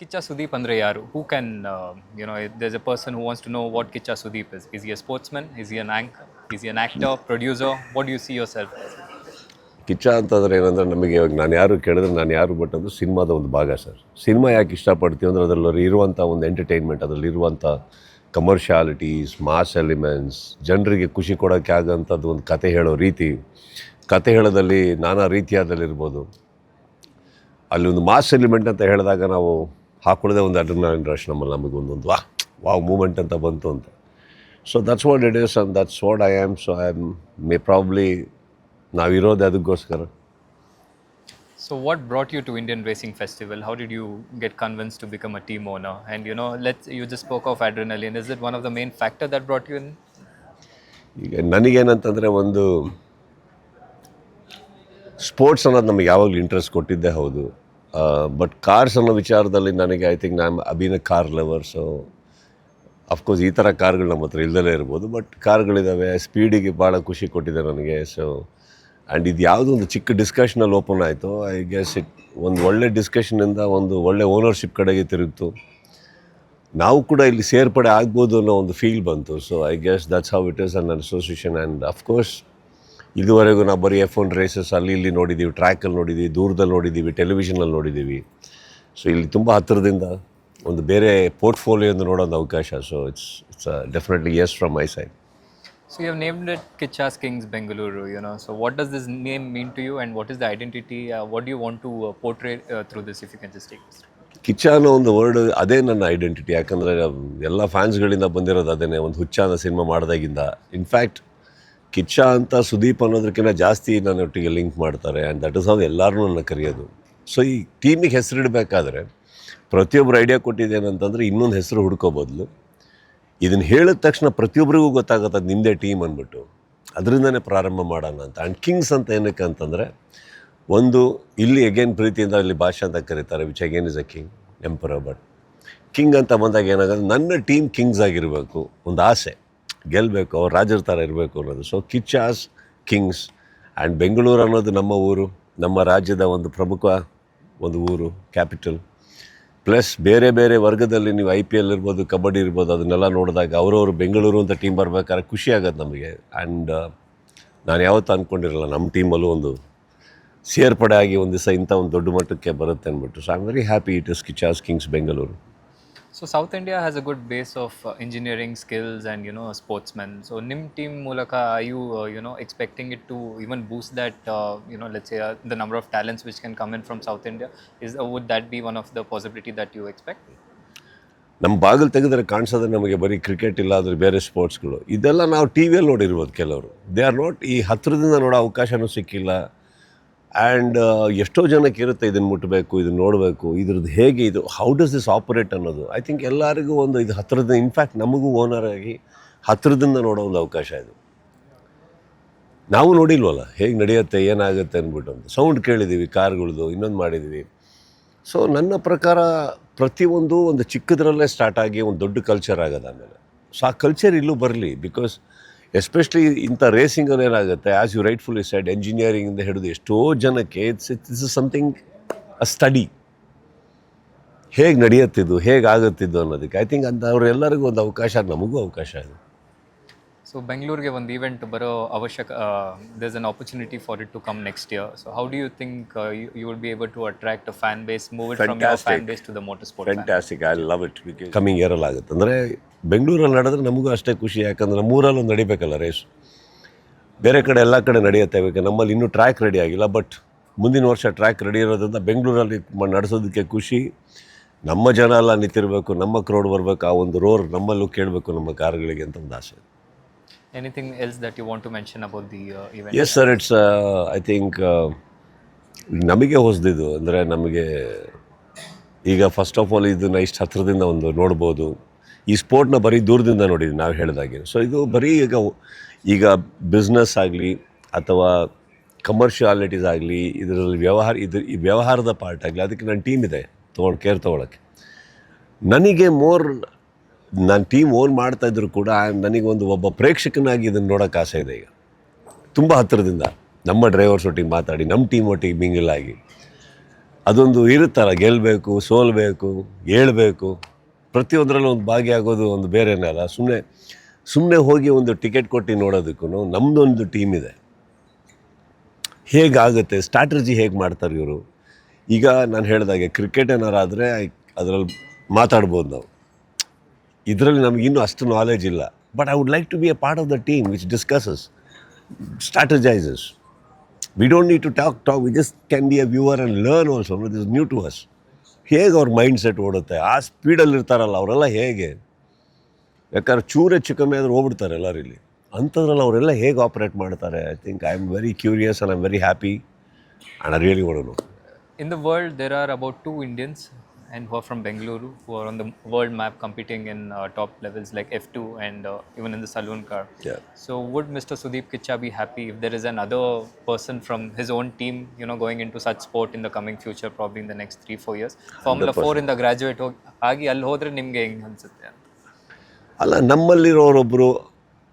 Kicha Sudeep andre yaru? Who can, uh, you know, if there's a person who wants to know what Kicha Sudeep is. Is he a sportsman? Is he an anchor? Is he an actor, producer? What do you see yourself? Kichcha ಅಂತಂದ್ರೆ ಏನಂದ್ರೆ ನಮಗೆ ಇವಾಗ ನಾನು ಯಾರು ಕೇಳಿದ್ರೆ ನಾನು ಯಾರು but ಅದು ಸಿನಿಮಾದ ಒಂದು ಭಾಗ ಸರ್ ಸಿನಿಮಾ ಯಾಕೆ ಇಷ್ಟಪಡ್ತೀವಿ ಅಂದ್ರೆ ಅದರಲ್ಲಿ ಇರುವಂಥ ಒಂದು ಎಂಟರ್ಟೈನ್ಮೆಂಟ್ ಅದರಲ್ಲಿ ಇರುವಂಥ ಕಮರ್ಷಿಯಾಲಿಟೀಸ್ ಮಾಸ್ ಎಲಿಮೆಂಟ್ಸ್ ಜನರಿಗೆ ಖುಷಿ ಕೊಡೋಕ್ಕೆ ಆಗೋಂಥದ್ದು ಒಂದು ಕತೆ ಹೇಳೋ ರೀತಿ ಕತೆ ಹೇಳೋದಲ್ಲಿ ನಾನಾ ರೀತಿಯಾದಲ್ಲಿರ್ಬೋದು ಅಲ್ಲಿ ಒಂದು ಮಾಸ್ ಎಲಿಮೆಂಟ್ ಅಂತ ಹೇಳಿದಾಗ ನಾವು ಹಾಕೊಳ್ಳೋದೇ ಒಂದು ಅಡ್ರಿನಲಿನ್ ರಶ್ ನಮ್ಮಲ್ಲಿ ನಮಗೆ ಒಂದೊಂದು ವಾ ವಾವ್ ಮೂಮೆಂಟ್ ಅಂತ ಬಂತು ಅಂತ so that's what it is and that's what I am so I am may probably ನಾವಿರೋದೇ ಅದಕ್ಕೋಸ್ಕರ So, what brought you to Indian Racing Festival? How did you get convinced to become a team owner? And you know, let's you just spoke of adrenaline. Is it one of the main factor that brought you in? ಈಗ ನನಗೇನಂತಂದರೆ ಒಂದು sports ಅನ್ನೋದು ನಮಗೆ ಯಾವಾಗಲೂ interest ಕೊಟ್ಟಿದ್ದೇ ಹೌದು but cars ಅನ್ನೋ ವಿಚಾರದಲ್ಲಿ ನನಗೆ I think ನಾನು ಅಭಿನ car lover so of course ಈ ಥರ ಕಾರ್ಗಳು ನಮ್ಮ ಹತ್ರ ಇಲ್ದಲೇ ಇರ್ಬೋದು ಬಟ್ ಕಾರ್ಗಳಿದ್ದಾವೆ ಸ್ಪೀಡಿಗೆ ಭಾಳ ಖುಷಿ ಕೊಟ್ಟಿದೆ ನನಗೆ ಸೊ ಆ್ಯಂಡ್ ಇದು ಯಾವುದೋ ಒಂದು ಚಿಕ್ಕ ಡಿಸ್ಕಷನಲ್ಲಿ ಓಪನ್ ಆಯಿತು ಐ ಗೆಸ್ ಇಟ್ ಒಂದು ಒಳ್ಳೆ ಡಿಸ್ಕಷನಿಂದ ಒಂದು ಒಳ್ಳೆ ಓನರ್ಶಿಪ್ ಕಡೆಗೆ ತಿರುಗಿತು. ನಾವು ಕೂಡ ಇಲ್ಲಿ ಸೇರ್ಪಡೆ ಆಗ್ಬೋದು ಅನ್ನೋ ಒಂದು ಫೀಲ್ ಬಂತು so I guess that's how it is an association and of course ಇದುವರೆಗೂ ನಾವು ಬರೀ ಎಫ್ ಒನ್ ರೇಸಸ್ ಅಲ್ಲಿ ಇಲ್ಲಿ ನೋಡಿದ್ದೀವಿ ಟ್ರ್ಯಾಕಲ್ಲಿ ನೋಡಿದ್ದೀವಿ ದೂರದಲ್ಲಿ ನೋಡಿದ್ದೀವಿ ಟೆಲಿವಿಷನಲ್ಲಿ ನೋಡಿದ್ದೀವಿ ಸೊ ಇಲ್ಲಿ ತುಂಬ ಹತ್ತಿರದಿಂದ ಒಂದು ಬೇರೆ ಪೋರ್ಟ್ಫೋಲಿಯೋನ ನೋಡೋದು ಅವಕಾಶ so it's it's definitely yes from my side so you name it Kichchas kings Bengaluru you know so what does what is the identity? You what do you want to uh, portray uh, through this? If you can just take us. Kichcha ಅನ್ನೋ ಒಂದು word ಅದೇ ನನ್ನ identity ಯಾಕಂದರೆ ಎಲ್ಲ ಫ್ಯಾನ್ಸ್ಗಳಿಂದ ಬಂದಿರೋದು ಅದೇ ಒಂದು ಹುಚ್ಚ ಅನ್ನೋ ಸಿನಿಮಾ ಮಾಡಿದಾಗಿಂದ ಇನ್ಫ್ಯಾಕ್ಟ್ ಕಿಚ್ಚ ಅಂತ ಸುದೀಪ್ ಅನ್ನೋದಕ್ಕಿಂತ ಜಾಸ್ತಿ ನನ್ನೊಟ್ಟಿಗೆ ಲಿಂಕ್ ಮಾಡ್ತಾರೆ ಆ್ಯಂಡ್ ದಟ್ ಇಸ್ ಹೌ ಎಲ್ಲರೂ ನನ್ನ ಕರೆಯೋದು. ಸೊ ಈ ಟೀಮಿಗೆ ಹೆಸರಿಡಬೇಕಾದ್ರೆ ಪ್ರತಿಯೊಬ್ಬರು ಐಡಿಯಾ ಕೊಟ್ಟಿದ್ದೇನಂತಂದರೆ ಇನ್ನೊಂದು ಹೆಸರು ಹುಡ್ಕೋ ಬದಲು ಇದನ್ನು ಹೇಳಿದ ತಕ್ಷಣ ಪ್ರತಿಯೊಬ್ಬರಿಗೂ ಗೊತ್ತಾಗುತ್ತೆ ನಿಮ್ಮದೇ ಟೀಮ್ ಅಂದ್ಬಿಟ್ಟು ಅದರಿಂದನೇ ಪ್ರಾರಂಭ ಮಾಡೋಣ ಅಂತ. ಆ್ಯಂಡ್ ಕಿಂಗ್ಸ್ ಅಂತ ಏನಕ್ಕೆ ಅಂತಂದರೆ, ಒಂದು, ಇಲ್ಲಿ ಅಗೇನ್ ಪ್ರೀತಿಯಿಂದ ಅಲ್ಲಿ ಭಾಷೆ ಅಂತ ಕರೀತಾರೆ which again is a king emperor but king ಅಂತ ಬಂದಾಗ ಏನಾಗೋದು ನನ್ನ ಟೀಮ್ ಕಿಂಗ್ಸ್ ಆಗಿರಬೇಕು, ಒಂದು ಆಸೆ. ಗೆಲ್ಲಬೇಕು ಅವ್ರು ರಾಜರ ಥರ ಇರಬೇಕು ಅನ್ನೋದು. So Kichchas kings and Bengaluru ಅನ್ನೋದು ನಮ್ಮ ಊರು, ನಮ್ಮ ರಾಜ್ಯದ ಒಂದು ಪ್ರಮುಖ ಒಂದು ಊರು ಕ್ಯಾಪಿಟಲ್ ಪ್ಲಸ್ ಬೇರೆ ಬೇರೆ ವರ್ಗದಲ್ಲಿ ನೀವು ಐ ಪಿ ಎಲ್ ಇರ್ಬೋದು, ಕಬಡ್ಡಿ ಇರ್ಬೋದು, ಅದನ್ನೆಲ್ಲ ನೋಡಿದಾಗ ಅವರವರು ಬೆಂಗಳೂರು ಅಂತ ಟೀಮ್ ಬರ್ಬೇಕಾದ್ರೆ ಖುಷಿ ಆಗುತ್ತೆ ನಮಗೆ. ಆ್ಯಂಡ್ ನಾನು ಯಾವತ್ತೂ ಅಂದ್ಕೊಂಡಿರಲ್ಲ ನಮ್ಮ ಟೀಮಲ್ಲೂ ಒಂದು ಸೇರ್ಪಡೆ ಆಗಿ ಒಂದು ದಿವಸ ಇಂಥ ಒಂದು ದೊಡ್ಡ ಮಟ್ಟಕ್ಕೆ ಬರುತ್ತೆ ಅಂದ್ಬಿಟ್ಟು. So I am very happy it is Kichchas kings Bengaluru so south India has a good base of engineering skills and you know sports men so ನಿಮ್ಮ ಟೀಮ್ ಮೂಲಕ I you you expecting it to even boost that you know let's the number of talents which can come in from south India is would that be one of the possibility that you expect ನಮ್ಮ ಬಾಗಿಲು ತೆಗೆದ್ರೆ ಕಾಣಿಸೋದ್ರೆ ನಮಗೆ ಬರೀ cricket ಇಲ್ಲ, ಆದರೆ ಬೇರೆ ಸ್ಪೋರ್ಟ್ಸ್ಗಳು ಇದೆಲ್ಲ ನಾವು ಟಿ ವಿಯಲ್ಲಿ ನೋಡಿರ್ಬೋದು ಕೆಲವರು. ದೇ ಆರ್ ನಾಟ್ ಈ ಹತ್ತಿರದಿಂದ ನೋಡೋ ಅವಕಾಶವೂ ಸಿಕ್ಕಿಲ್ಲ. ಆ್ಯಂಡ್ ಎಷ್ಟೋ ಜನಕ್ಕೆ ಇರುತ್ತೆ ಇದನ್ನು ಮುಟ್ಟಬೇಕು ಇದನ್ನು ನೋಡಬೇಕು, ಇದ್ರದ್ದು ಹೇಗೆ ಇದು ಹೌ ಡಸ್ ದಿಸ್ ಆಪರೇಟ್ ಅನ್ನೋದು. ಐ ಥಿಂಕ್ ಎಲ್ಲರಿಗೂ ಒಂದು ಇದು ಹತ್ತಿರದ ಇನ್ಫ್ಯಾಕ್ಟ್ ನಮಗೂ ಓನರ್ ಆಗಿ ಹತ್ತಿರದಿಂದ ನೋಡೋ ಒಂದು ಅವಕಾಶ ಇದು. ನಾವು ನೋಡಿಲ್ವಲ್ಲ, ಹೇಗೆ ನಡೆಯುತ್ತೆ, ಏನಾಗುತ್ತೆ ಅಂದ್ಬಿಟ್ಟು ಒಂದು ಸೌಂಡ್ ಕೇಳಿದ್ದೀವಿ ಕಾರ್ಗಳದು, ಇನ್ನೊಂದು ಮಾಡಿದ್ದೀವಿ ಸೊ ನನ್ನ ಪ್ರಕಾರ ಪ್ರತಿಯೊಂದು ಒಂದು ಚಿಕ್ಕದ್ರಲ್ಲೇ ಸ್ಟಾರ್ಟ್ ಆಗಿ ಒಂದು ದೊಡ್ಡ ಕಲ್ಚರ್ ಆಗೋದು ಆಮೇಲೆ ಸೊ ಆ ಕಲ್ಚರ್ ಇಲ್ಲೂ ಬರಲಿ ಬಿಕಾಸ್ ಎಸ್ಪೆಷಲಿ ಇಂಥ ರೇಸಿಂಗಲ್ಲಿ ಏನಾಗುತ್ತೆ ಆ್ಯಸ್ ಯು ರೈಟ್ಫುಲಿ ಸೈಡ್ ಎಂಜಿನಿಯರಿಂಗಿಂದ ಹಿಡಿದು ಎಷ್ಟೋ ಜನಕ್ಕೆ it's it's is something a study ಹೇಗೆ ನಡೆಯುತ್ತಿದ್ದು, ಹೇಗೆ ಆಗುತ್ತಿದ್ದು ಅನ್ನೋದಕ್ಕೆ ಐ ಥಿಂಕ್ ಅಂತ ಅವರೆಲ್ಲರಿಗೂ ಒಂದು ಅವಕಾಶ, ನಮಗೂ ಅವಕಾಶ ಇದೆ. So ಬೆಂಗಳೂರಿಗೆ ಒಂದು ಈವೆಂಟ್ ಬರೋ ಅವಶ್ಯಕ there's an an for it to come next year so how how do think you uh, be you to attract able to attract a fan base, move it from your fan Fantastic. base to the motorsport fan? Fantastic I love it coming ಇಯರಲ್ಲಿ ಆಗುತ್ತೆ. ಅಂದರೆ ಬೆಂಗಳೂರಲ್ಲಿ ನಡೆದ್ರೆ ನಮಗೂ ಅಷ್ಟೇ ಖುಷಿ. ಯಾಕಂದ್ರೆ ನಮ್ಮೂರಲ್ಲೂ ನಡಿಬೇಕಲ್ಲ race ಬೇರೆ ಕಡೆ ಎಲ್ಲ ಕಡೆ ನಡೆಯುತ್ತೆ. ಬೇಕು ನಮ್ಮಲ್ಲಿ ಇನ್ನೂ ಟ್ರ್ಯಾಕ್ ರೆಡಿ ಆಗಿಲ್ಲ. ಬಟ್ ಮುಂದಿನ ವರ್ಷ ಟ್ರ್ಯಾಕ್ ರೆಡಿ ಇರೋದ್ರಿಂದ ಬೆಂಗಳೂರಲ್ಲಿ ನಡೆಸೋದಿಕ್ಕೆ ನಡೆಸೋದಕ್ಕೆ ಖುಷಿ. ನಮ್ಮ ಜನ ಎಲ್ಲ ನಿಂತಿರಬೇಕು. ನಮ್ಮ ಕ್ರೌಡ್ ಬರಬೇಕು. ಆ ಒಂದು ರೋರ್ ನಮ್ಮಲ್ಲೂ ಕೇಳಬೇಕು ನಮ್ಮ ಕಾರ್ಗಳಿಗೆ ಅಂತ ಒಂದು ಆಸೆ. Anything else that you want to mention about the uh, event? Yes sir it's I think ನಮಗೆ ಹೊಸದಿದು ಅಂದರೆ ನಮಗೆ ಈಗ ಫಸ್ಟ್ ಆಫ್ ಆಲ್ ಇದನ್ನ ಇಷ್ಟು ಹತ್ತಿರದಿಂದ ಒಂದು ನೋಡ್ಬೋದು. ಈ ಸ್ಪೋರ್ಟ್ನ ಬರೀ ದೂರದಿಂದ ನೋಡಿದ್ವಿ ನಾವು ಹೇಳಿದಾಗೆ. ಸೊ ಇದು ಬರೀ ಈಗ ಈಗ ಬಿಸ್ನೆಸ್ ಆಗಲಿ ಅಥವಾ ಕಮರ್ಷಿಯಾಲಿಟೀಸ್ ಆಗಲಿ ಇದರಲ್ಲಿ ವ್ಯವಹಾರ ಇದ್ರ ಈ ವ್ಯವಹಾರದ ಪಾರ್ಟ್ ಆಗಲಿ ಅದಕ್ಕೆ ನನ್ನ ಟೀಮ್ ಇದೆ ತೊಗೊಂಡು ಕೇರ್ ತೊಗೊಳಕ್ಕೆ. ನನಗೆ ಮೋರ್ ನಾನು ಟೀಮ್ ಓನ್ ಮಾಡ್ತಾ ಇದ್ರು ಕೂಡ ನನಗೆ ಒಂದು ಒಬ್ಬ ಪ್ರೇಕ್ಷಕನಾಗಿ ಇದನ್ನು ನೋಡೋಕೆ ಆಸೆ ಇದೆ ಈಗ. ತುಂಬ ಹತ್ತಿರದಿಂದ ನಮ್ಮ ಡ್ರೈವರ್ಸ್ ಒಟ್ಟಿಗೆ ಮಾತಾಡಿ, ನಮ್ಮ ಟೀಮ್ ಒಟ್ಟಿಗೆ ಮಿಂಗಲ್ ಆಗಿ. ಅದೊಂದು ಇರುತ್ತಲ್ಲ ಗೆಲ್ಲಬೇಕು ಸೋಲಬೇಕು ಹೇಳಬೇಕು ಪ್ರತಿಯೊಂದರಲ್ಲೂ ಒಂದು ಭಾಗಿಯಾಗೋದು ಒಂದು ಬೇರೆನೇ ಅಲ್ಲ. ಸುಮ್ಮನೆ ಸುಮ್ಮನೆ ಹೋಗಿ ಒಂದು ಟಿಕೆಟ್ ಕೊಟ್ಟು ನೋಡೋದಕ್ಕೂ ನಮ್ಮದೊಂದು ಟೀಮ್ ಇದೆ. ಹೇಗಾಗುತ್ತೆ ಸ್ಟ್ರಾಟಜಿ ಹೇಗೆ ಮಾಡ್ತಾರೆ ಇವರು? ಈಗ ನಾನು ಹೇಳಿದಾಗೆ ಕ್ರಿಕೆಟ್ ಏನಾರಾದರೆ, ಅದರಲ್ಲಿ ಮಾತಾಡ್ಬೋದು ನಾವು. ಇದರಲ್ಲಿ ನಮಗೆ ಇನ್ನೂ ಅಷ್ಟು ನಾಲೆಜ್ ಇಲ್ಲ. But I would like to be a part of the team which discusses strategizes we don't need to talk talk we just can be a viewer and learn also is new to us ಹೇಗೆ ಅವ್ರ mind set ಓಡುತ್ತೆ? ಆ ಸ್ಪೀಡಲ್ಲಿ ಇರ್ತಾರಲ್ಲ ಅವರೆಲ್ಲ ಹೇಗೆ? ಯಾಕಂದ್ರೆ ಚೂರು ಹೆಚ್ಚು ಕಮ್ಮಿ ಆದರೂ ಹೋಗ್ಬಿಡ್ತಾರೆ ಎಲ್ಲರೂ ಇಲ್ಲಿ. ಅಂಥದ್ರಲ್ಲಿ ಅವರೆಲ್ಲ ಹೇಗೆ ಆಪ್ರೇಟ್ ಮಾಡ್ತಾರೆ? I think I am very curious and I am very happy and I really ಓಡೋನು in In the world, there are about Indians and who are from Bengaluru who are on the world map competing in uh, top levels like F2 and uh, even in the saloon car. Yeah. So would Mr. Sudeep Kicha be happy if there is another person from his own team, you know, going into such sport in the coming future, probably in the next three, four years? Formula 4 ಇಂದ graduate ಹೋಗಿ ಆಗಿ ಅಲ್ಲಿ ಹೋದ್ರೆ ನಿಮ್ಗೆ ಹೆಂಗ್ ಅನ್ಸುತ್ತೆ ಅಲ್ಲ ನಮ್ಮಲ್ಲಿರೋರೊಬ್ಬರು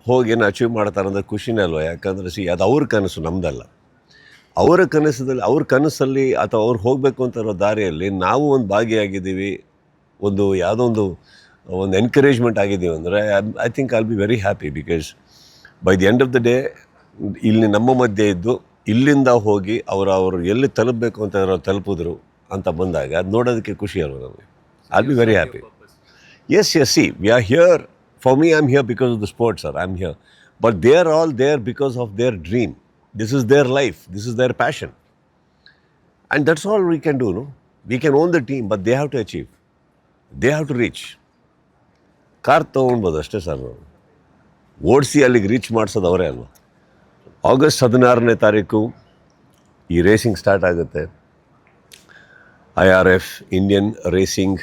ಹೋಗಿ ಏನು ಅಚೀವ್ ಮಾಡ್ತಾರೆ ಅಂದರೆ ಖುಷಿನೇ ಅಲ್ವಾ ಯಾಕಂದರೆ ಸಿ ಅದು ಅವ್ರ ಕನಸು ನಮ್ಮದಲ್ಲ ಅವರ ಕನಸದಲ್ಲಿ ಅವ್ರ ಕನಸಲ್ಲಿ ಅಥವಾ ಅವ್ರು ಹೋಗಬೇಕು ಅಂತ ಇರೋ ದಾರಿಯಲ್ಲಿ ನಾವು ಒಂದು ಭಾಗಿಯಾಗಿದ್ದೀವಿ. ಒಂದು ಯಾವುದೋ ಒಂದು ಒಂದು ಎನ್ಕರೇಜ್ಮೆಂಟ್ ಆಗಿದ್ದೀವಿ ಅಂದರೆ I think I'll be very happy because by the end of the day ಇಲ್ಲಿ ನಮ್ಮ ಮಧ್ಯೆ ಇದ್ದು, ಇಲ್ಲಿಂದ ಹೋಗಿ ಅವರು ಅವರು ಎಲ್ಲಿ ತಲುಪಬೇಕು ಅಂತ ಇರೋ ತಲುಪಿದ್ರು ಅಂತ ಬಂದಾಗ ಅದು ನೋಡೋದಕ್ಕೆ ಖುಷಿ ಅಲ್ವ ನಮಗೆ? I'll be very happy yes yes see we are here for me I am here because of the sports sir I am here but they are all there because of their dream. This is their life. This is their passion. And that's all we can do, no? We can own the team, but they have to achieve. They have to reach. Car ತೊಗೊಳ್ಬೋದು ಅಷ್ಟೇ sir ನಾವು ಓಡಿಸಿ ಅಲ್ಲಿಗೆ reach ಮಾಡಿಸೋದು ಅವರೇ ಅಲ್ವಾ August ಹದಿನಾರನೇ ತಾರೀಕು ಈ ರೇಸಿಂಗ್ ಸ್ಟಾರ್ಟ್ ಆಗುತ್ತೆ I R F Indian racing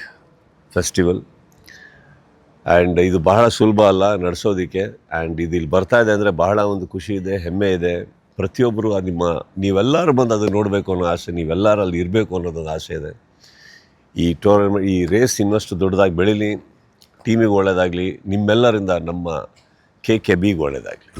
festival and ಇದು ಬಹಳ ಸುಲಭ ಅಲ್ಲ ನಡೆಸೋದಕ್ಕೆ ಆ್ಯಂಡ್ ಇದು ಇಲ್ಲಿ ಬರ್ತಾ ಇದೆ ಅಂದರೆ ಬಹಳ ಒಂದು ಖುಷಿ ಇದೆ ಹೆಮ್ಮೆ ಇದೆ ಪ್ರತಿಯೊಬ್ಬರು ನಿಮ್ಮ, ನೀವೆಲ್ಲರೂ ಬಂದು ಅದನ್ನು ನೋಡಬೇಕು ಅನ್ನೋ ಆಸೆ ನೀವೆಲ್ಲರೂ ಅಲ್ಲಿ ಇರಬೇಕು ಅನ್ನೋದೊಂದು ಆಸೆ ಇದೆ. ಈ ಟೂರ್ನಮೆಂಟ್ ಈ ರೇಸ್ ಇನ್ನಷ್ಟು ದೊಡ್ಡದಾಗಿ ಬೆಳೀಲಿ ಟೀಮಿಗೆ ಒಳ್ಳೆಯದಾಗಲಿ ನಿಮ್ಮೆಲ್ಲರಿಂದ ನಮ್ಮ ಕೆ ಕೆ ಬಿಗೆ ಒಳ್ಳೆಯದಾಗಲಿ